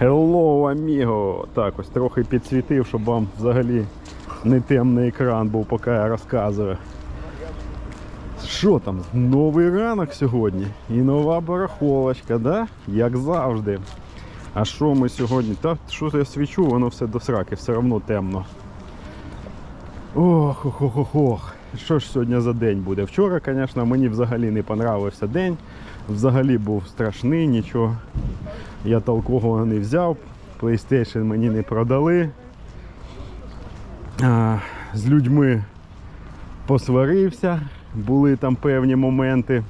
Hello, amigo! Так, ось трохи підсвітив, щоб вам взагалі не темний екран був, поки я розказую. Що там? Новий ранок сьогодні і нова барахолочка, да? Як завжди. А що ми сьогодні? Та що я свічу, воно все до сраки, все одно темно. Ох, ох, ох, ох, ох. Що ж сьогодні за день буде? Вчора, звісно, мені взагалі не понравився день. Взагалі був страшний, нічого. Я толкового не взяв. PlayStation мені не продали. З людьми посварився, були там певні моменти.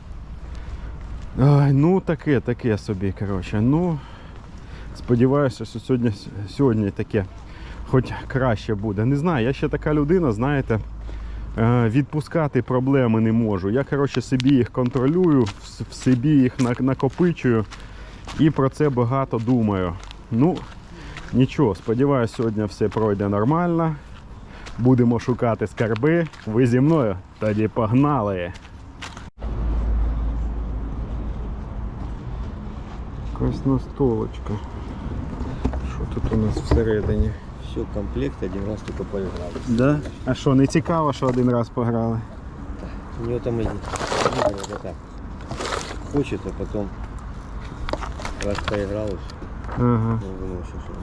Ну таке, таке собі, коротше. Ну, сподіваюся, що сьогодні, сьогодні таке хоч краще буде. Не знаю, я ще така людина, знаєте, е, відпускати проблеми не можу. Я, коротше, собі їх контролюю, в собі їх накопичую і про це багато думаю. Ну, нічого, сподіваюся, сьогодні все пройде нормально. Будемо шукати скарби. Ви зі мною? Тоді погнали. Якась настолочка. Що тут у нас всередині? Все, комплект, один раз только поиграл. Да? А що, не цікаво, що один раз пограли? У него там эти игры, это так. Хочет, а потом раз поиграл, и всё. Ага. Ну, думал, что всё.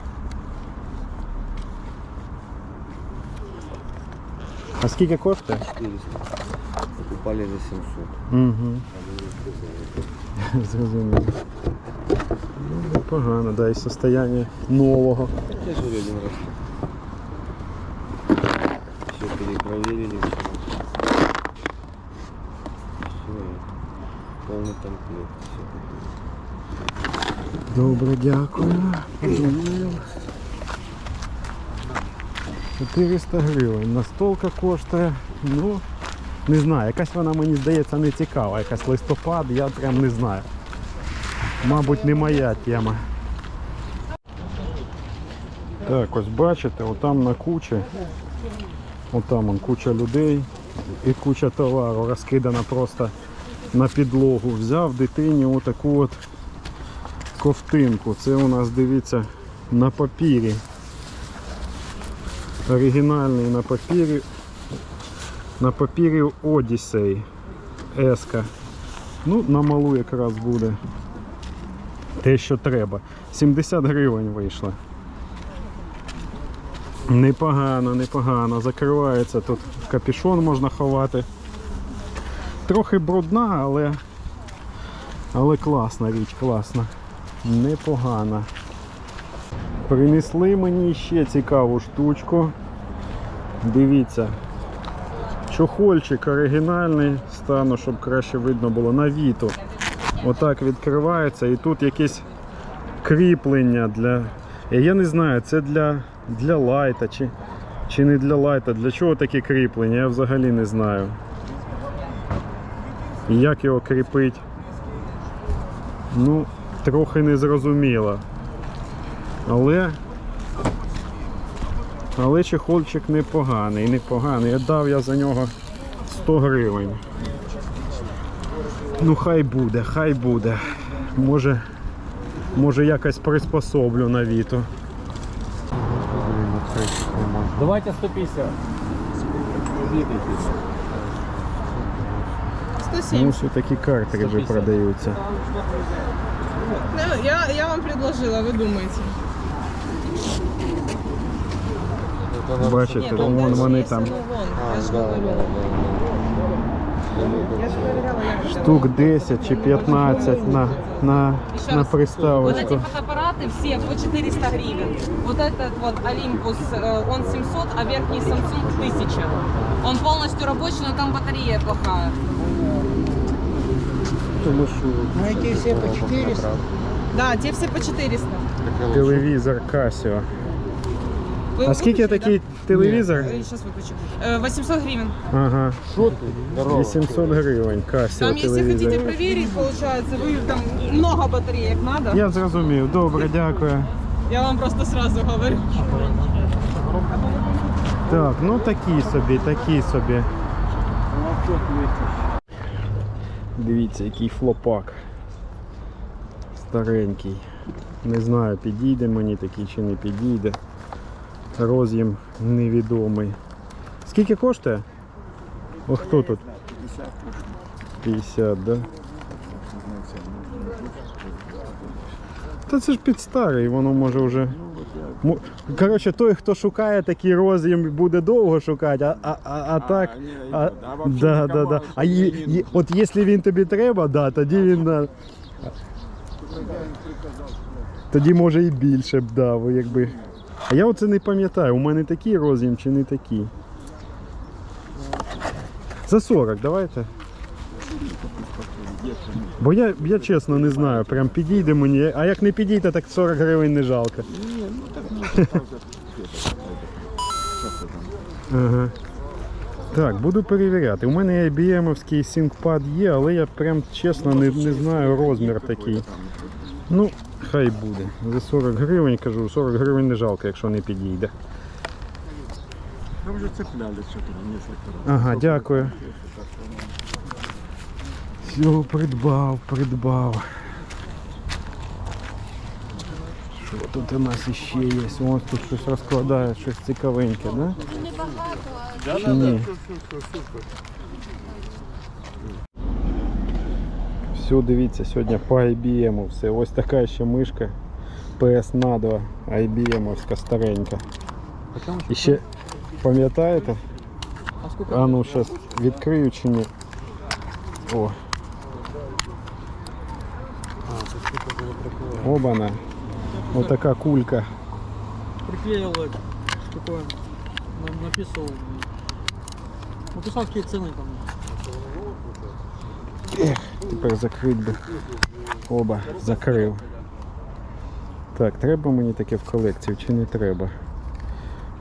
А скільки коштує? 400. Покупали за 700. Угу. Зрозуміло. Ну, непогано, да, і состояння нового. Я же говорю, один раз. Все перепроверили, все. Все, полный комплект. Все. Добре, дякую. Подумаю. 400 гривень. Настолка коштує. Ну, не знаю, якась вона мені здається не цікава. Якась листопад, я прям не знаю. Мабуть, не моя тема. Так, ось бачите, отам на кучі. Отам он куча людей і куча товару розкидана просто на підлогу. Взяв дитині отаку от ковтинку. Це у нас, дивіться, на папірі. Оригінальний на папірі. На папірі Odyssey Еска. Ну, на малу якраз буде. Те, що треба. 70 гривень вийшло. Непогано, непогано. Закривається тут капюшон можна ховати. Трохи брудна, але, але класна річ, класна. Непогана. Принесли мені ще цікаву штучку. Дивіться. Чохольчик оригінальний, стану, щоб краще видно було на віту. Отак відкривається і тут якесь кріплення для. Я не знаю, це для, для лайта чи, чи не для лайта. Для чого таке кріплення, я взагалі не знаю. Як його кріпить? Ну, трохи незрозуміло. Але. Але чехольчик непоганий, непоганий. Я дав я за нього 100 гривень. Ну хай буде, хай буде. Може, може якось приспособлю на віту. Давайте 150. 107. Ну, все такі картриджі продаються. Ну, я, я вам предложила, вы думаете. Бачите, вон вони там ну, вон, я да, говорю. да, Я же проверяла, я же штук 10 чи 15 на, на, на Вот приставочку. эти фотоаппараты все по 400 гривен. Вот этот вот Olympus, э, он 700, а верхний Samsung 1000. Он полностью рабочий, но там батарея плохая. Да, те все по 400. Телевізор Casio. Вы А скільки выключили, такий телевізор? да? Э, Сейчас выключу. Э, 800 гривен. Ага, Что ты? Здорово. 800 гривень Casio Там, если хотите телевізор. проверить, получается, вы там много батареек надо. Я зрозумів. Добре, дякую. Я вам просто сразу говорю. Так, ну такі собі, такі собі. Дивіться, який флопак. Старенький. Не знаю, підійде мені такий чи не підійде. Роз'єм невідомий. Скільки коштує? О, хто тут? 50, да? Та це ж під старий, воно може вже. Коротше, той, хто шукає такий роз'єм, буде довго шукати, а, а, а, а так. А, да, да, да. а є, є, от якщо він тобі треба, да, тоді він. да. Тоді може і більше б дав, якби. А я оце не пам'ятаю, у мене такий роз'єм чи не такий. За 40, давайте. Бо я, я чесно не знаю, прям підійде мені, а як не підійде, так 40 гривень не жалко. Ага. Так, буду перевіряти. У мене IBM-овський синкпад є, але я прям чесно не, не знаю розмір такий. Ну, хай буде. За 40 гривень кажу, 40 гривень не жалко, якщо не підійде. Там вже цепляли что-то несколько раз. Ага, дякую. Все, придбав, придбав. Що тут у нас іще є? Ось тут щось розкладає, щось цікавеньке, да? Чи ні? Все, дивіться, сьогодні по IBM все. Ось така ще мишка PS на 2 IBM старенька. І ще пам'ятаєте? А сколько? А ну зараз відкрию чи ні. О. Обана. Отака кулька. Приклеил это. Такое. на- Написал. Написал, какие цены там. Тепер закрить би. Оба, закрив. Так, треба мені таке в колекцію чи не треба?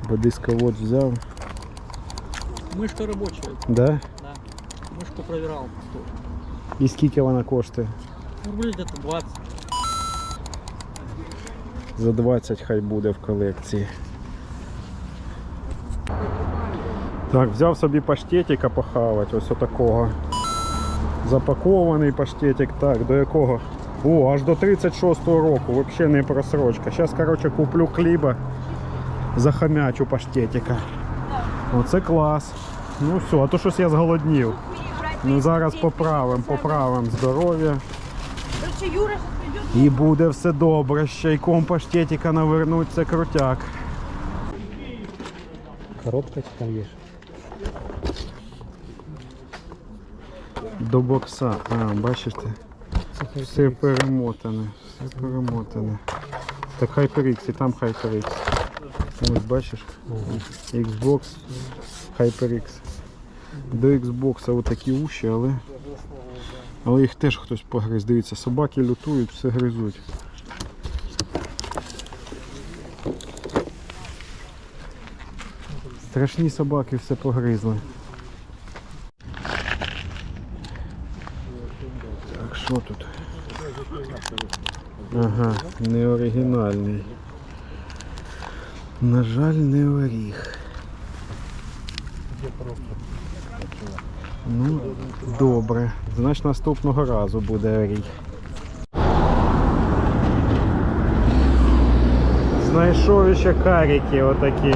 Бо дисковод взяв. Мышка рабочая. Да? Да. Мышку проверял. І скільки вона коштує? Ну, рублей где-то 20. За 20 хай буде в колекції. Так, взяв собі паштетика похавати, ось отакого. Запакований паштетик, так, до якого? О, аж до 36-го року, взагалі не просрочка. Зараз, коротше, куплю хліба, захамячу паштетика. Оце клас. Ну все, а то щось я зголоднів. Ну зараз поправим, поправим здоров'я. І буде все добре. З чайком паштетика навернуть, це крутяк. Коробка там есть. До бокса. А, бачите? Все перемотане. Все перемотане. Так HyperX, і там HyperX. Ось бачиш? Xbox, HyperX. До Xbox отакі уші, але. Але їх теж хтось погриз. Дивіться, собаки лютують, все гризуть. Страшні собаки все погризли. Так, що тут? Ага, не оригінальний. На жаль, не оріг. Ну, добре. Значить наступного разу буде оріг. Знайшов ще карики отакі.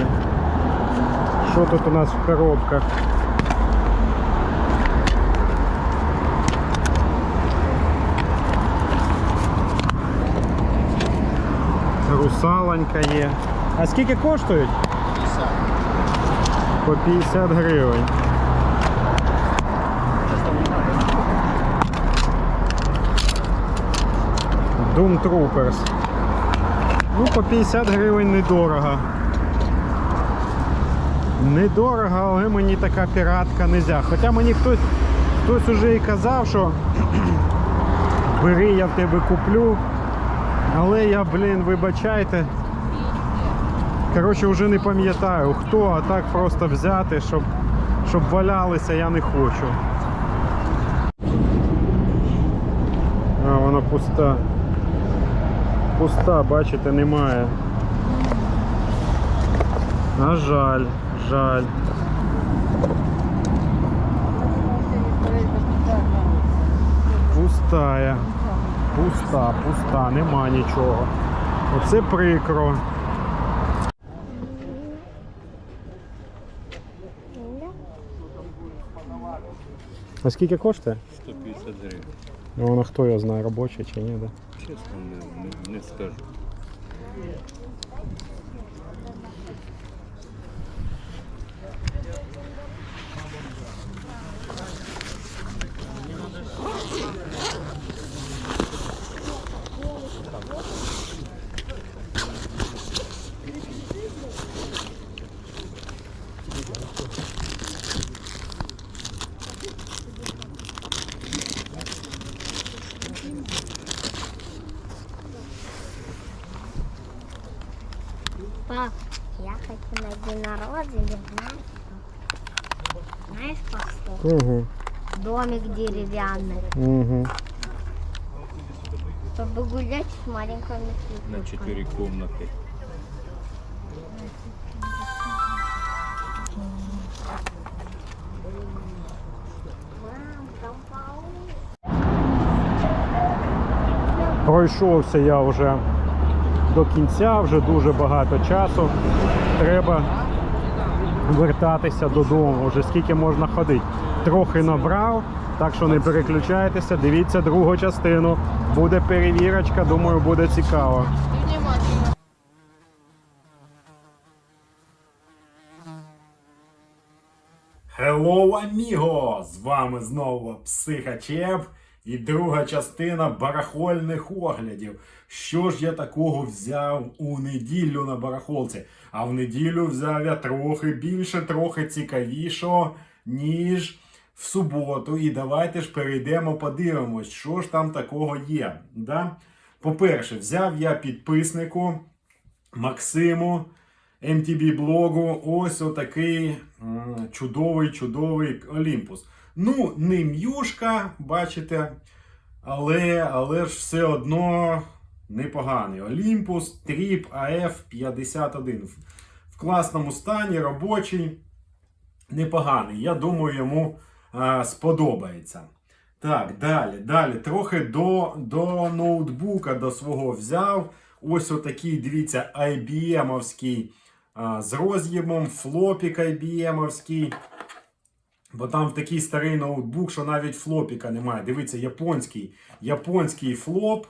Що тут у нас в коробках? Русалонька є. А скільки коштують? 50. По 50 гривень. Doom Troopers. Ну, по 50 гривень недорого. Недорого, але мені така піратка не можна. Хоча мені хтось, хтось уже і казав, що бери, я в тебе куплю. Але я, блін, вибачайте. Коротше, вже не пам'ятаю хто, а так просто взяти, щоб, щоб валялися, я не хочу. А, вона пуста. Пуста, бачите, немає. А жаль, жаль. Пустая. пуста, пуста, нема нічого. Оце прикро. А скільки коштує? 150 гривень. Ну, воно хто його знає, робоче чи ні, да? Чесно, не, не, не скажу. На день народження, знаешь что? Знаешь по? Угу. Домик деревянный, Угу. чтобы гулять с маленькими На цветочками. 4 комнати. Мам, там паук. Пройшовся я вже до кінця, вже дуже багато часу. Треба вертатися додому. Вже скільки можна ходити. Трохи набрав, так що не переключайтеся. Дивіться другу частину. Буде перевірочка, думаю, буде цікаво. Hello, amigo! З вами знову Психачеп і друга частина барахольних оглядів. Що ж я такого взяв у неділю на барахолці? А в неділю взяв я трохи більше, трохи цікавішого, ніж в суботу. І давайте ж перейдемо, подивимось, що ж там такого є. Да? По-перше, взяв я підписнику Максиму. MTB блогу ось отакий м, чудовий, чудовий Олімпус. Ну, не м'юшка, бачите, але, але ж все одно непоганий. Олімпус Тріп АФ 51. В, класному стані, робочий, непоганий. Я думаю, йому а, сподобається. Так, далі, далі. Трохи до, до ноутбука до свого взяв. Ось отакий, дивіться, IBM-овський з роз'ємом, флопік IBM-овський. Бо там такий старий ноутбук, що навіть флопіка немає. Дивіться, японський, японський флоп.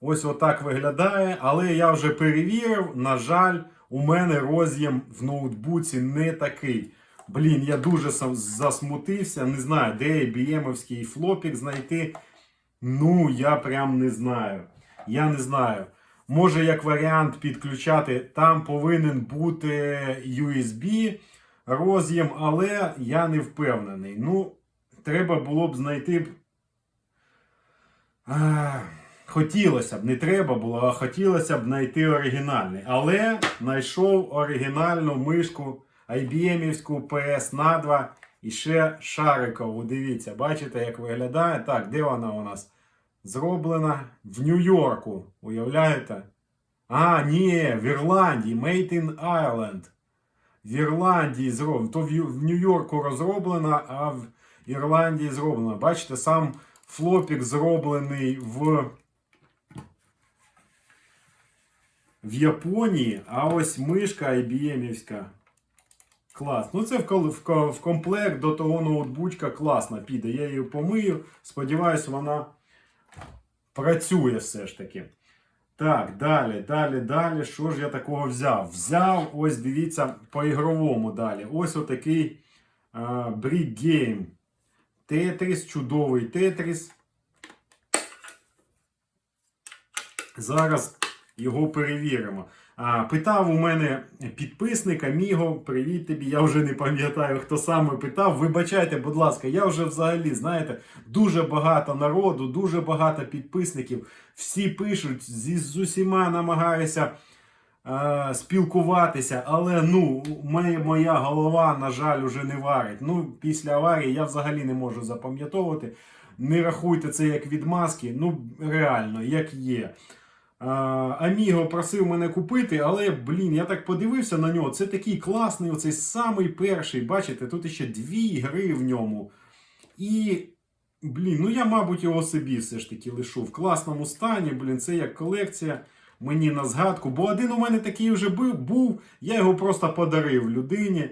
Ось отак виглядає. Але я вже перевірив, на жаль, у мене роз'єм в ноутбуці не такий. Блін, я дуже засмутився. Не знаю, де IBM-овський флопік знайти. Ну, я прям не знаю. Я не знаю. Може, як варіант підключати, там повинен бути USB роз'єм, але я не впевнений. Ну, треба було б знайти. б- А, хотілося б, не треба було, а хотілося б знайти оригінальний. Але знайшов оригінальну мишку IBM-івську PS на 2 і ще шарикову. Дивіться, бачите, як виглядає. Так, де вона у нас? Зроблена в Нью-Йорку. Уявляєте? А, ні, в Ірландії. Made in Ireland. В Ірландії зроблено. То в, Нью-Йорку розроблена, а в Ірландії зроблена. Бачите, сам флопік зроблений в. В Японії, а ось мишка IBM-івська. Клас. Ну це в, комплект до того ноутбучка класно піде. Я її помию. Сподіваюсь, вона працює все ж таки. Так, далі, далі, далі. Що ж я такого взяв? Взяв, ось дивіться, по ігровому далі. Ось отакий а, Brick Game. Тетріс, чудовий Тетріс. Зараз його перевіримо. Питав у мене підписник Аміго, привіт тобі. Я вже не пам'ятаю, хто саме питав. Вибачайте, будь ласка, я вже взагалі, знаєте, дуже багато народу, дуже багато підписників. Всі пишуть, зі, з усіма намагаюся е, спілкуватися, але ну, моя, моя голова, на жаль, уже не варить. Ну, після аварії я взагалі не можу запам'ятовувати. Не рахуйте це як відмазки, ну реально, як є. Аміго просив мене купити, але, блін, я так подивився на нього. Це такий класний, оцей самий перший. Бачите, тут ще дві гри в ньому. І блін, ну я, мабуть, його собі все ж таки лишу в класному стані. Блін, це як колекція. Мені на згадку. Бо один у мене такий вже був, був, я його просто подарив людині.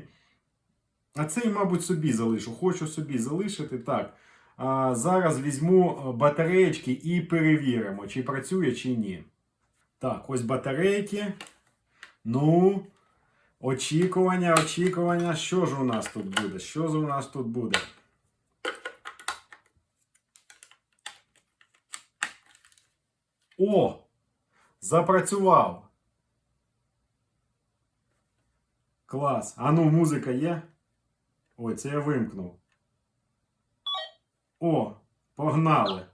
А цей, мабуть, собі залишу. Хочу собі залишити. Так. А, зараз візьму е, батареєчки і перевіримо, чи працює, чи ні. Так, ось батарейки. Ну, очікування, очікування. Що ж у нас тут буде? Що ж у нас тут буде? О! Запрацював. Клас. А ну, музика є? Ой, це я вимкнув. О, погнали.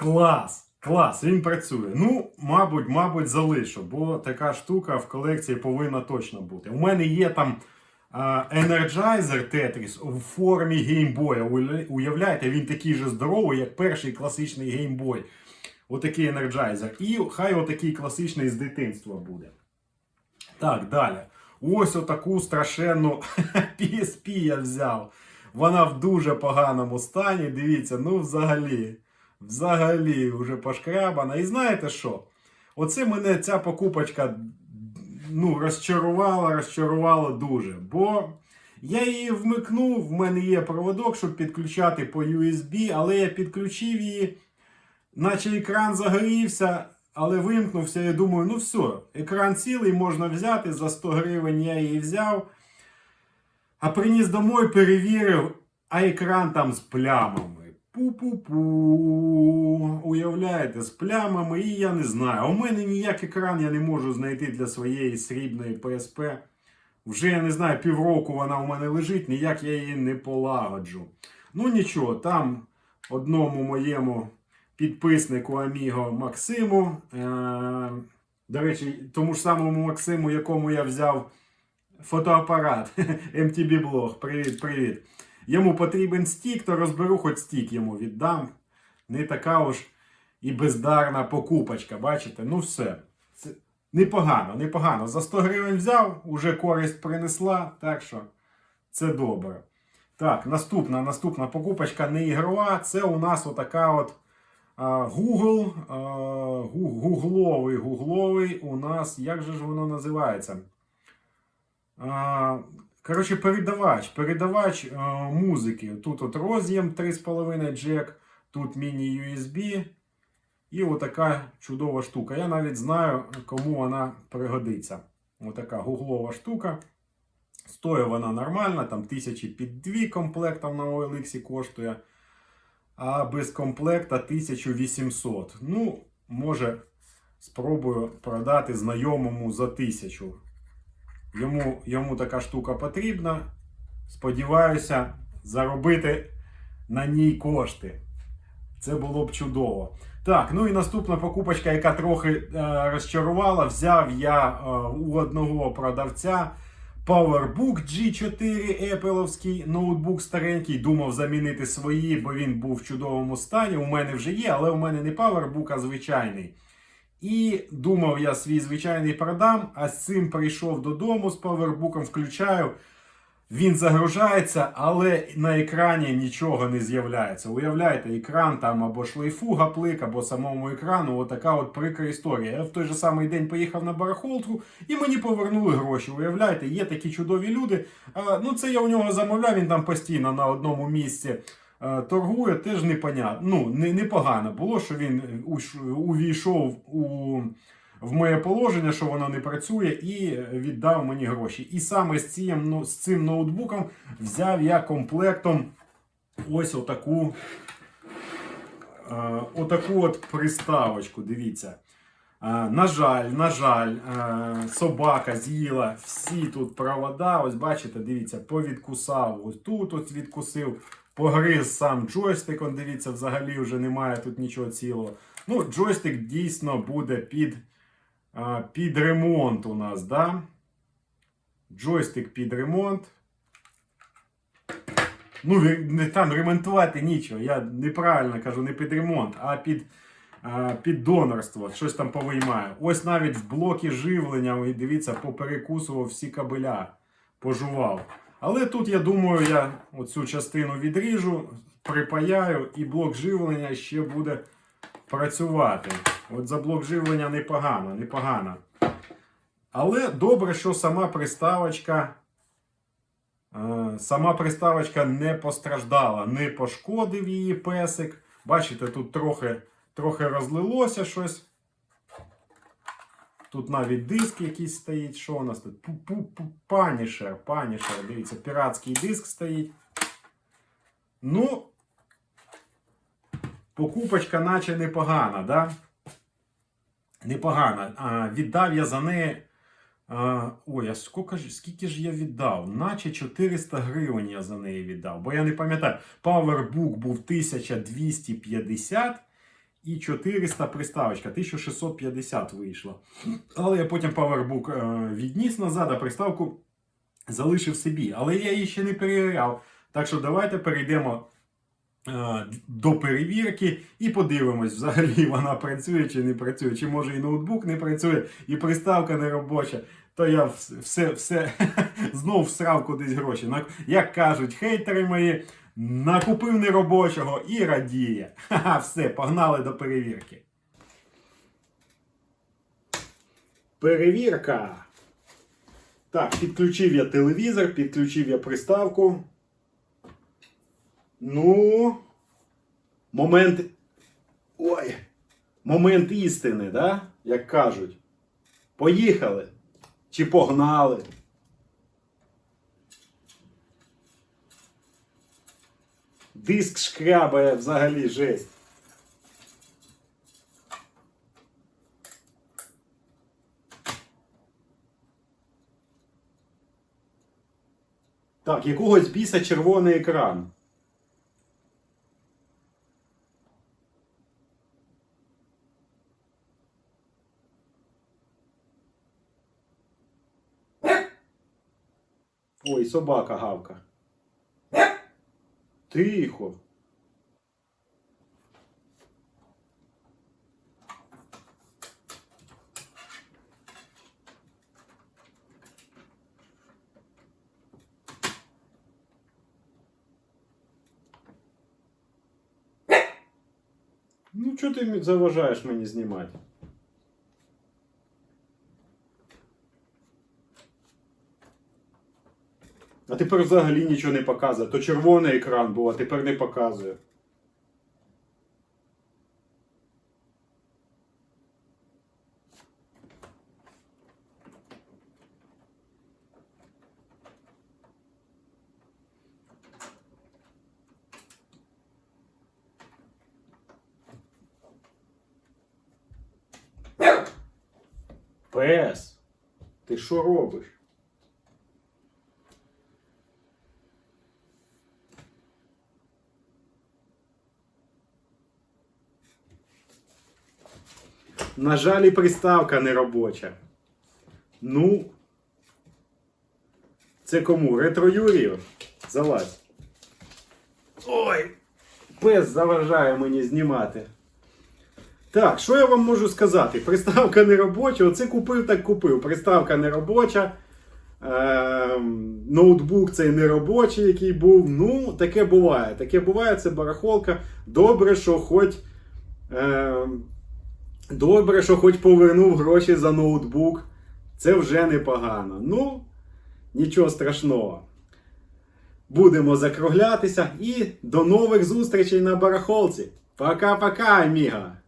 Клас! Клас, він працює. Ну, мабуть, мабуть, залишу, бо така штука в колекції повинна точно бути. У мене є там Energizer Tetris у формі геймбоя. Уявляєте, він такий же здоровий, як перший класичний геймбой. Отакий Energizer. І хай отакий класичний з дитинства буде. Так, далі. Ось отаку страшенну PSP я взяв. Вона в дуже поганому стані. Дивіться, ну взагалі. Взагалі вже пошкрябана. І знаєте що? Оце мене ця покупочка ну, розчарувала, розчарувала дуже. Бо я її вмикнув, в мене є проводок, щоб підключати по USB, але я підключив її, наче екран загорівся, але вимкнувся і думаю, ну все, екран цілий можна взяти, за 100 гривень я її взяв. А приніс домой, перевірив, а екран там з плямами. Пу-пу-пу. Уявляєте, з плямами, і я не знаю. У мене ніяк екран я не можу знайти для своєї срібної PSP. Вже я не знаю, півроку вона у мене лежить, ніяк я її не полагоджу. Ну нічого, там одному моєму підписнику Аміго Максиму. Е- до речі, тому ж самому Максиму, якому я взяв фотоапарат MTB Blog. Привіт, привіт. Йому потрібен стік, то розберу, хоч стік йому віддам. Не така уж і бездарна покупочка, бачите? Ну все. Це непогано, непогано. За 100 гривень взяв, уже користь принесла, так що це добре. Так, наступна наступна покупочка не ігрова. Це у нас отака от а, Google. А, гугловий, гугловий у нас, як же ж воно називається? А, Коротше, передавач. Передавач е, музики. Тут от роз'єм 3,5 джек, тут міні-USB. І отака чудова штука. Я навіть знаю, кому вона пригодиться. Отака гуглова штука. Стоїть вона нормально, там тисячі під дві комплектів на OLX коштує. А без комплекта 1800. Ну, може, спробую продати знайомому за 1000. Йому, йому така штука потрібна. Сподіваюся, заробити на ній кошти. Це було б чудово. Так, ну і наступна покупочка, яка трохи е, розчарувала, взяв я е, у одного продавця PowerBook G4 Apple ноутбук старенький. Думав замінити свої, бо він був в чудовому стані. У мене вже є, але у мене не PowerBook, а звичайний. І думав, я свій звичайний продам, а з цим прийшов додому з павербуком, включаю. Він загружається, але на екрані нічого не з'являється. Уявляєте, екран там або шлейфуга плик, або самому екрану. Отака от прикра історія. Я в той же самий день поїхав на барахолку і мені повернули гроші. Уявляєте, є такі чудові люди. А, ну, це я у нього замовляв, він там постійно на одному місці торгує, теж непонятно. Ну, не, непогано було, що він увійшов у, в моє положення, що воно не працює, і віддав мені гроші. І саме з цим, ну, з цим ноутбуком взяв я комплектом ось отаку, е, отаку от приставочку. Дивіться. На жаль, на жаль, собака з'їла всі тут провода. Ось бачите, дивіться, повідкусав. Ось тут ось відкусив, погриз сам джойстик. Он дивіться, взагалі вже немає тут нічого цілого. Ну, джойстик дійсно буде під, під ремонт у нас, да? Джойстик під ремонт. Ну, там ремонтувати нічого. Я неправильно кажу, не під ремонт, а під, під донорство. Щось там повиймаю. Ось навіть в блокі живлення, дивіться, поперекусував всі кабеля, пожував. Але тут, я думаю, я оцю частину відріжу, припаяю, і блок живлення ще буде працювати. От за блок живлення непогано, непогано. Але добре, що сама приставочка. Е, Сама приставочка не постраждала, не пошкодив її песик. Бачите, тут трохи, трохи розлилося щось. Тут навіть диск якийсь стоїть. Що у нас тут? Пу-пу-пу- Панішер, панішер. Дивіться, піратський диск стоїть. Ну, покупочка наче непогана, да? Непогана. А, віддав я за неї. А, ой, а скільки ж, скільки ж я віддав? Наче 400 гривень я за неї віддав. Бо я не пам'ятаю, Powerbook був 1250 і 400 приставочка, 1650 вийшло. Але я потім Powerbook е, відніс назад, а приставку залишив собі. Але я її ще не перевіряв. Так що давайте перейдемо е, до перевірки і подивимось, взагалі вона працює чи не працює. Чи може і ноутбук не працює, і приставка не робоча. То я все, все знов всрав кудись гроші. Як кажуть хейтери мої, накупив неробочого і радіє. Ха-ха, все, погнали до перевірки. Перевірка. Так, підключив я телевізор, підключив я приставку. Ну, момент. Ой. Момент істини, да? Як кажуть. Поїхали. Чи погнали. Диск шкрябає взагалі жесть. Так, якогось біса червоний екран. Ой, собака гавка. Тихо. Ну, чого ти мі- заважаєш мені знімати? А тепер взагалі нічого не показує. То червоний екран був, а тепер не показує. Пес, ти що робиш? На жаль, і приставка не робоча. Ну. Це кому? Ретро Юрію? Залазь. Ой! Пес заважає мені знімати. Так, що я вам можу сказати? Приставка не робоча. Оце купив, так купив. Приставка не робоча. Ем, ноутбук цей не робочий, який був. Ну, таке буває. Таке буває, це барахолка. Добре, що хоч. Ем, Добре, що хоч повернув гроші за ноутбук. Це вже непогано. Ну, нічого страшного. Будемо закруглятися і до нових зустрічей на барахолці. Пока-пока, аміга!